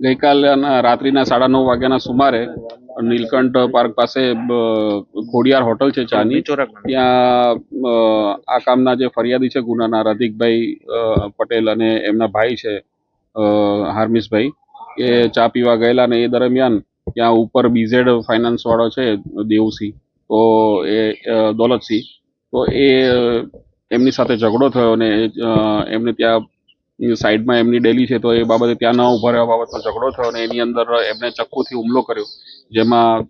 ગઈકાલના રાત્રિના સાડા નવ વાગ્યાના સુમારે નીલકંઠ પાર્ક પાસે ખોડિયાર હોટલ છે ચાની. ત્યાં આ કામના જે ફરિયાદી છે ગુનાના રધિકભાઈ પટેલ અને એમના ભાઈ છે અ, હાર્મિસભાઈ એ ચા પીવા ગયેલા ને એ દરમિયાન ત્યાં ઉપર બીઝેડ ફાઇનાન્સ વાળો છે દેવસિંહ તો એ દોલતસિંહ. તો એ એમની સાથે ઝઘડો થયો ને એમને ત્યાં સાઈડમાં એમની ડેલી છે તો એ બાબતે ત્યાં ન ઊભા રહેવા બાબતનો ઝઘડો થયો અને એની અંદર એમને ચક્કુથી હુમલો કર્યો જેમાં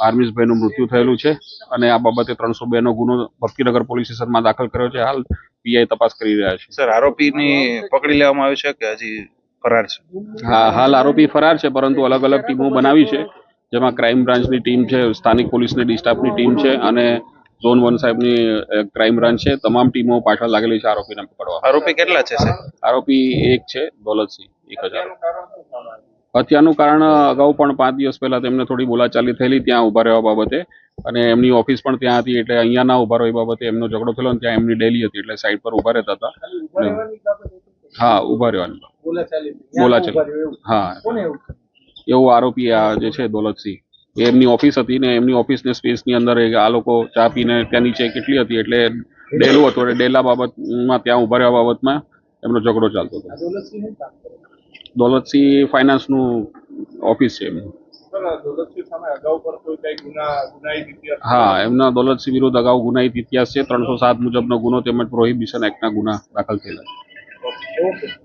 આર્મીસભાઈનું મૃત્યુ થયેલું છે અને આ બાબતે ત્રણસો બે નો ગુનો ભક્તિનગર પોલીસ સ્ટેશનમાં દાખલ કર્યો છે. હાલ પીઆઈ તપાસ કરી રહ્યા છે. સર આરોપીની પકડી લેવામાં આવ્યું છે કે હજી ફરાર છે? હા હાલ આરોપી ફરાર છે પરંતુ અલગ અલગ ટીમો બનાવી છે જેમાં ક્રાઇમ બ્રાન્ચની ટીમ છે સ્થાનિક પોલીસની ડિસ્ટાફની ટીમ છે અને ઝોન વન સાહેબની ક્રાઇમ બ્રાન્ચ છે. તમામ ટીમો પાછળ લાગેલી છે આરોપીને પકડવા. આરોપી કેટલા છે આરોપી એક છે દોલતસિંહ એક હજાર. હત્યાનું કારણ અગાઉ પણ પાંચ દિવસ પહેલા તેમને થોડી બોલાચાલી થયેલી ત્યાં ઊભા રહેવા બાબતે. અને એમની ઓફિસ પણ ત્યાં હતી એટલે અહીંયા ના ઊભા રહો બાબતે એમનો ઝઘડો થયેલો અને ત્યાં એમની ડેલી હતી એટલે સાઈડ પર ઊભા રહેતા હતા. હા ઊભા રહેવાની. બોલાચાલી. હા. એવો આરોપી આ જે છે દોલતસિંહ. એમની ઓફિસ હતી ને એમની ઓફિસની સ્પેસની અંદર આ લોકો ચા પીને ત્યાં નીચે કેટલી હતી એટલે ડેલું હતું એટલે ડેલા બાબતમાં ત્યાં ઊભા રહેવા બાબતમાં એમનો ઝઘડો ચાલતો હતો. દોલતસિંહ ફાઇનાન્સનું ઓફિસ છે એમનું. હા, એમના દોલતસિંહ વિરુદ્ધ અગાઉ ગુનાહિત ઇતિહાસ છે. ત્રણસો સાત મુજબનો ગુનો તેમજ પ્રોહિબિશન એક્ટના ગુના દાખલ થયેલા છે.